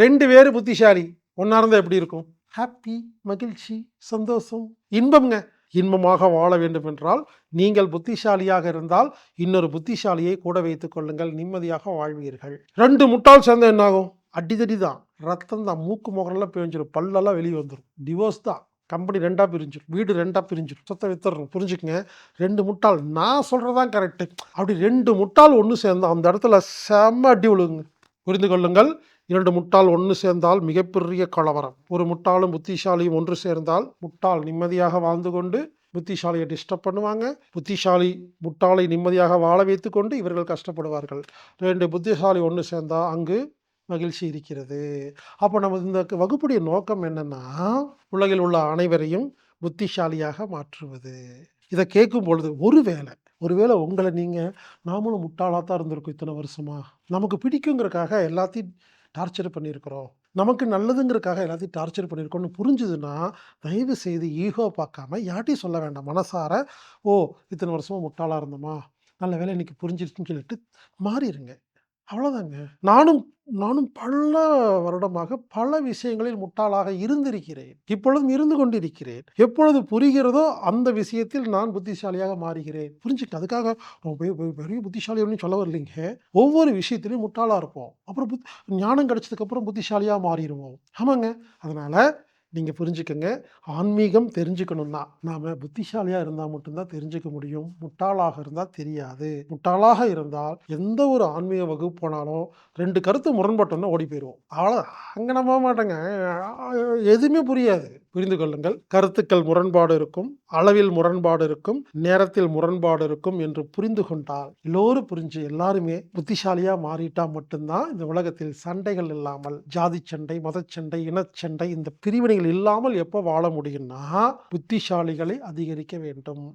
ரெண்டு பேர் புத்திசாலி. ஒன்றா இருந்தால் எப்படி இருக்கும்? ஹாப்பி மகிழ்ச்சி சந்தோஷம். இன்பம்ங்க. இன்பமாக வாழ வேண்டும் என்றால் நீங்கள் புத்திசாலியாக இருந்தால் இன்னொரு புத்திசாலியை கூட வைத்துக் கொள்ளுங்கள். நிம்மதியாக வாழ்வீர்கள். ரெண்டு முட்டால் சேர்ந்த என்னாகும்? அடிதடி தான் ரத்தம் தான் மூக்கு முகரெல்லாம் பிரிஞ்சிடும் பல்லெல்லாம் வெளியே வந்துடும் டிவோர்ஸ் தான். கம்பெனி ரெண்டாக பிரிஞ்சிடும் வீடு ரெண்டாக பிரிஞ்சிடும் சொத்தை வித்துறணும் புரிஞ்சுக்கங்க? ரெண்டு முட்டாள். நான் சொல்கிறதான் கரெக்டு அப்படி ரெண்டு முட்டாள் ஒன்று சேர்ந்தோம் அந்த இடத்துல செம்ம அடி விழுங்க புரிந்து கொள்ளுங்கள். இரண்டு முட்டாள் ஒன்று சேர்ந்தால் மிகப்பெரிய கலவரம். ஒரு முட்டாளும் புத்திசாலியும் ஒன்று சேர்ந்தால் முட்டாள் நிம்மதியாக வாழ்ந்து கொண்டு புத்திசாலியை டிஸ்டர்ப் பண்ணுவாங்க. புத்திசாலி முட்டாளை நிம்மதியாக வாழ வைத்து கொண்டு இவர்கள் கஷ்டப்படுவார்கள். ரெண்டு புத்திசாலி ஒன்று சேர்ந்தால் அங்கு மகிழ்ச்சி இருக்கிறது. அப்போ நம்ம இந்த வகுப்புடைய நோக்கம் என்னென்னா உலகில் உள்ள அனைவரையும் புத்திசாலியாக மாற்றுவது. இதை கேட்கும் பொழுது ஒருவேளை ஒருவேளை உங்களை நீங்கள் நாமளும் முட்டாளாக தான் இருந்திருக்கோம் இத்தனை வருஷமா? நமக்கு பிடிக்குங்கிறக்காக எல்லாத்தையும் டார்ச்சர் பண்ணியிருக்கிறோம். நமக்கு நல்லதுங்கிறக்காக எல்லாத்தையும் டார்ச்சர் பண்ணியிருக்கோம்னு புரிஞ்சுதுன்னா தயவு செய்து ஈகோ பார்க்காம யார்ட்டையும் சொல்ல வேண்டாம். மனசார ஓ இத்தனை வருஷமா முட்டாளாக இருந்தோமா? நல்ல வேலை இன்னைக்கு புரிஞ்சிருச்சுன்னு சொல்லிட்டு மாறிடுங்க அவ்வளோதாங்க. நானும் நானும் பல வருடமாக பல விஷயங்களில் முட்டாளாக இருந்திருக்கிறேன். இப்பொழுதும் இருந்து கொண்டிருக்கிறேன். எப்பொழுது புரிகிறதோ அந்த விஷயத்தில் நான் புத்திசாலியாக மாறுகிறேன். புரிஞ்சுக்க அதுக்காக பெரிய புத்திசாலி அப்படின்னு சொல்ல வரலைங்க. ஒவ்வொரு விஷயத்திலையும் முட்டாளாக இருப்போம். அப்புறம் புத் ஞானம் கிடைச்சதுக்கப்புறம் புத்திசாலியாக மாறிடுவோம். ஆமாங்க. அதனால் நீங்கள் புரிஞ்சுக்கங்க. ஆன்மீகம் தெரிஞ்சுக்கணும்னா நாம் புத்திசாலியாக இருந்தால் மட்டும்தான் தெரிஞ்சுக்க முடியும். முட்டாளாக இருந்தால் தெரியாது. முட்டாளாக இருந்தால் எந்த ஒரு ஆன்மீக வகுப்பு போனாலும் ரெண்டு கருத்து முரண்பட்டோன்னா ஓடி போயிடுவோம் அவ்வளோ அங்கே நம்ப மாட்டேங்க. எதுவுமே புரியாது. புரிந்து கொள்ளுங்கள். கருத்துக்கள் முரண்பாடு இருக்கும். அளவில் முரண்பாடு இருக்கும். நேரத்தில் முரண்பாடு இருக்கும் என்று புரிந்து கொண்டால் எல்லோரும் புரிஞ்சு எல்லாருமே புத்திசாலியா மாறிட்டா மட்டும்தான் இந்த உலகத்தில் சண்டைகள் இல்லாமல் ஜாதி சண்டை மதச்சண்டை இனச்சண்டை இந்த பிரிவினைகள் இல்லாமல் எப்போ வாழ முடியும்னா புத்திசாலிகளை அதிகரிக்க வேண்டும்.